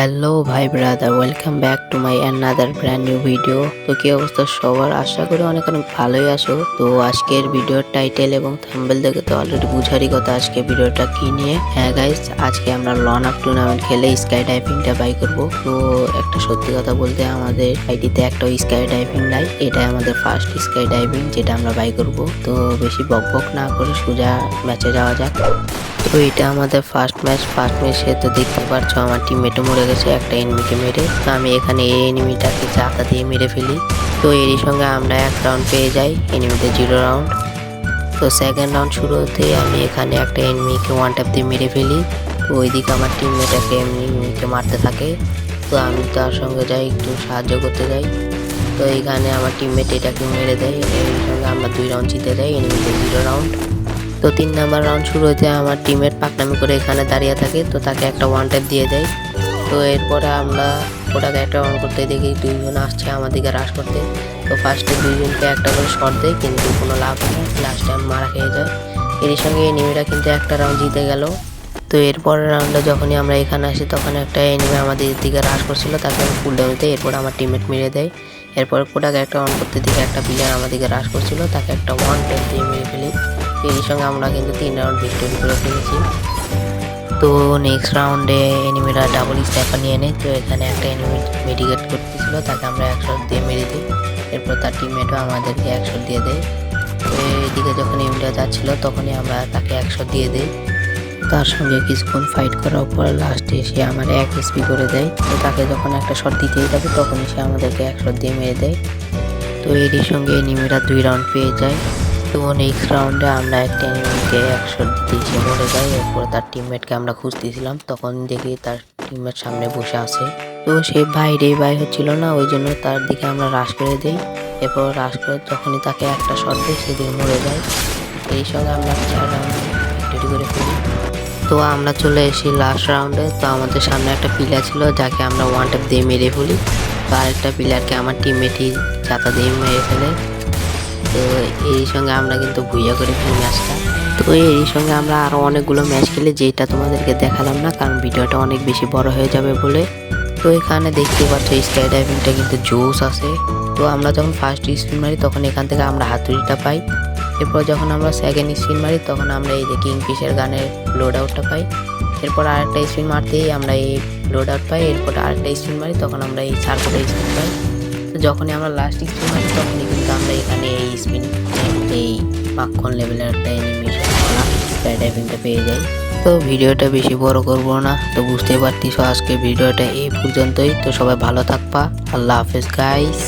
Hello ভাই brother welcome back to my another brand new video তো কি অবস্থা সবার? আশা করি অনেক অনেক ভালোই আছো। তো আজকের ভিডিওর টাইটেল এবং থাম্বেল দেখে তো অলরেডি বুঝারই কথা আজকে ভিডিওটা কি নিয়ে। হ্যাঁ গাইস আজকে আমরা লন আপ টুর্নামেন্ট খেলে স্কাই ডাইভিংটা বাই করব। তো একটা সত্যি কথা বলতে আমাদের আইডিতে একটা স্কাই ডাইভিং নাই। এটাই আমাদের ফার্স্ট স্কাই ডাইভিং যেটা আমরা বাই করব। তো বেশি বক বক না করে সোজা ম্যাচে যাওয়া যাক। তো এটা আমাদের ফার্স্ট ম্যাচ ফার্স্ট ম্যাচে তো দেখতে পারছ আমার টিমমেটও মরে গেছে একটা এনিমিকে মেরে। তো আমি এখানে এই এনিমিটাকে চাকা দিয়ে মেরে ফেলি। তো এরই সঙ্গে আমরা এক রাউন্ড পেয়ে যাই এনিমিতে জিরো রাউন্ড তো সেকেন্ড রাউন্ড শুরু হতে আমি এখানে একটা এনিমিকে ওয়ান ট্যাপ দিয়ে মেরে ফেলি। তো ওইদিকে আমার টিমমেট একটা এনিমিকে মারতে থাকে। তো আমি তার সঙ্গে যাই, একটু সাহায্য করতে যাই। তো এইখানে আমার টিমমেট এটাকে মেরে দেয়। এর সঙ্গে আমরা দুই রাউন্ড জিতে যাই এনিমিতে জিরো রাউন্ড তো তিন নাম্বার রাউন্ড শুরু হতে আমার টিমের পাকনামি করে এখানে দাঁড়িয়ে থাকে। তো তাকে একটা ওয়ান ট্যাপ দিয়ে দেয়। তো এরপরে আমরা ওটাকে একটা অন করতে দেখি, দুইজন আসছে আমার দিকে রাশ করতে। তো ফার্স্টে দুইজনকে একটা করে শট দেয়, কিন্তু কোনো লাভ নেই। লাস্টে আমি মারা খেয়ে যায়। এর সঙ্গে এনিমিটা কিন্তু একটা রাউন্ড জিতে গেল। তো এরপরের রাউন্ডে যখনই আমরা এখানে আসি, তখন একটা এনিমি আমাদের দিকে রাশ করছিল তাকে আমি ফুল ডাউন দিই এরপর আমার টিমমেট মেরে দেয়। এরপর কোটাকে একটা অন করতে দিকে একটা প্লেয়ার আমাদেরকে রাশ করছিল, তাকে একটা ওয়ান ট্যাপ দিয়ে মেরে ফেলি। এর সঙ্গে আমরা কিন্তু তিন রাউন্ড ভিক্টোরি করে ফেলেছি। তো নেক্সট রাউন্ডে এনিমিরা ডাবল স্ট্যাপার নিয়ে নেয় তো এখানে একটা এনিমি মেডিকেট করতেছিল, তাকে আমরা একশো দিয়ে মেরে দিই। এরপর তার টিমমেটও আমাদেরকে একশো দিয়ে দেয়। তো এদিকে যখন এনিমিটা যাচ্ছিল, তখনই আমরা তাকে একশো দিয়ে দিই। তার সঙ্গে কিছুক্ষণ ফাইট করার পর লাস্টে সে আমার এক এসপি করে দেয়। তো তাকে যখন একটা শট দিতেই যাবে তখনই সে আমাদেরকে একশো দিয়ে মেরে দেয়। তো এরই সঙ্গে এনিমিরা দুই রাউন্ড পেয়ে যায়। তো নেক্সট রাউন্ডে আমরা একটা এনিমিকে একশো দিতেই মরে যায়। এরপর তার টিমমেটকে আমরা খুঁজতেছিলাম। তখন দেখি তার টিমমেট সামনে বসে আছে। তো সে বাইরে বাই হচ্ছিল না, ওই জন্য তার দিকে আমরা রাশ করে দিই। এরপর রাশ করে যখনই তাকে একটা শট দিই সেদিকে মরে যায়। এই সঙ্গে আমরা চার রাউন্ড করে ফেলি। তো আমরা চলে এসেছি লাস্ট রাউন্ডে তো আমাদের সামনে একটা পিলার ছিল, যাকে আমরা ওয়ান ট্যাপ দিয়ে মেরে ফেলি। তো আরেকটা পিলারকে আমার টিমমেটই চাতা দিয়ে মেরে ফেলে। তো এই সঙ্গে আমরা কিন্তু ভুইয়া করে ফেলি ম্যাচটা তো এরই সঙ্গে আমরা আরও অনেকগুলো ম্যাচ খেলি যেটা তোমাদেরকে দেখালাম না, কারণ ভিডিওটা অনেক বেশি বড় হয়ে যাবে বলে। তো এখানে দেখতে পাচ্ছ স্কাই ডাইভিংটা কিন্তু জোস আছে। তো আমরা যখন ফার্স্ট স্পিন মারি, তখন এখান থেকে আমরা হাতুড়িটা পাই। এরপর যখন আমরা সেকেন্ড স্পিন মারি, তখন আমরা এই যে কিংফিশের গানের লোড আউটটা পাই। এরপর আরেকটা স্পিন মারতেই আমরা এই লোড আউট পাই। এরপর আরেকটা স্পিন মারি, তখন আমরা এই সার্কোটা স্পিন পাই। যখনই আমরা লাস্ট স্পিন মারি তখনই কিন্তু আমরা এখানে এই স্পিন এই মাখন লেভেলের একটা অ্যানিমেশন স্কাই ডাইভিংটা পেয়ে যাই। তো ভিডিওটা বেশি বড় করব না, তো বুঝতেই পারতিস আজকে ভিডিওটা এই পর্যন্তই। তো সবাই ভালো থাকবা, আল্লাহ হাফেজ গাইস